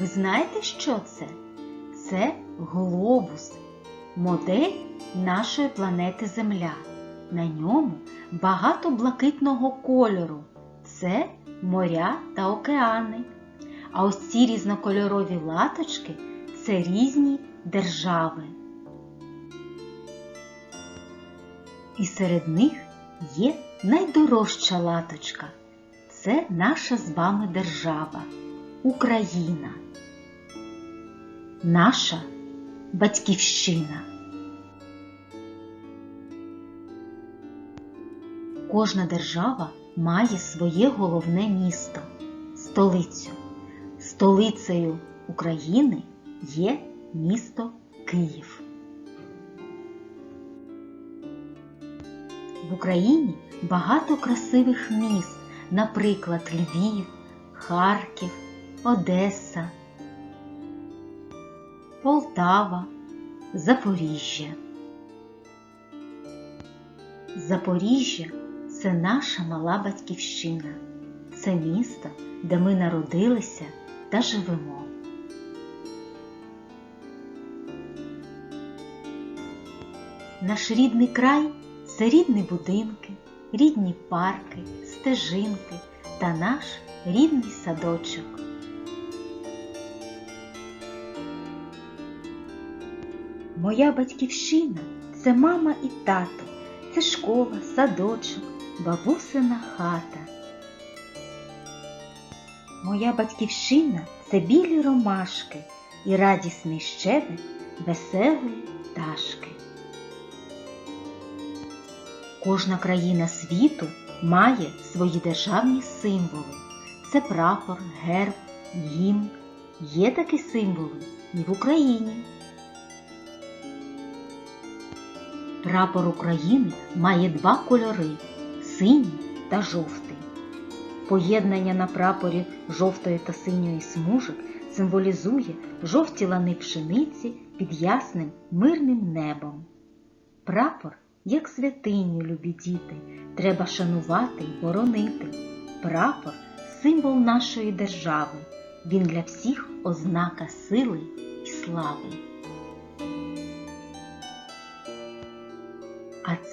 знаєте, що це? Це глобус, модель нашої планети Земля. На ньому багато блакитного кольору. Це моря та океани. А ось ці різнокольорові латочки це різні держави. І серед них є найдорожча латочка. Це наша з вами держава Україна. Наша батьківщина. Кожна держава має своє головне місто столицю. Столицею України є місто Київ. В Україні багато красивих міст, наприклад, Львів, Харків, Одеса, Полтава, Запоріжжя. Запоріжжя це наша мала батьківщина. Це місто, де ми народилися та живемо. Наш рідний край це рідні будинки, рідні парки, стежинки та наш рідний садочок. Моя батьківщина це мама і тато, це школа, садочок, бабусина хата. Моя батьківщина це білі ромашки і радісний щебет веселої пташки. Кожна країна світу має свої державні символи. Це прапор, герб, гімн. Є такі символи і в Україні. Прапор України має два кольори синій та жовтий. Поєднання на прапорі жовтої та синьої смужок символізує жовті лани пшениці під ясним мирним небом. Прапор, як святиню, любі діти, треба шанувати й боронити. Прапор символ нашої держави. Він для всіх ознака сили і слави.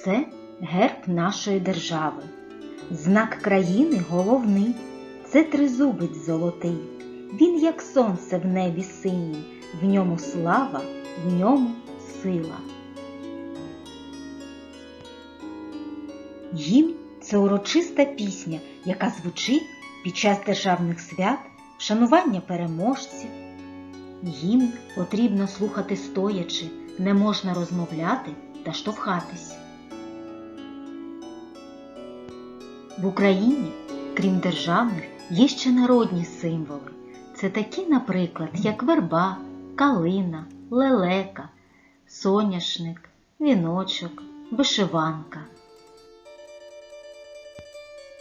Це герб нашої держави. Знак країни головний це тризубець золотий. Він, як сонце в небі синім, в ньому слава, в ньому сила. Гімн це урочиста пісня, яка звучить під час державних свят, вшанування переможців. Гімн потрібно слухати стоячи, не можна розмовляти та штовхатись. В Україні, крім державних, є ще народні символи. Це такі, наприклад, як верба, калина, лелека, соняшник, віночок, вишиванка.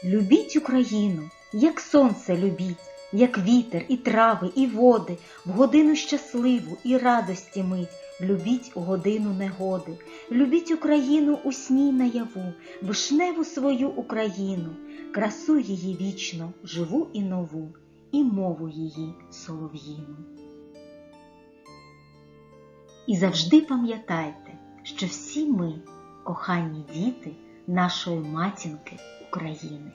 Любіть Україну, як сонце любіть, як вітер і трави, і води, в годину щасливу і радості мить. Любіть у годину негоди, любіть Україну у сні наяву, вишневу свою Україну, красу її вічно, живу і нову, і мову її солов'їну. І завжди пам'ятайте, що всі ми, кохані діти нашої матінки України.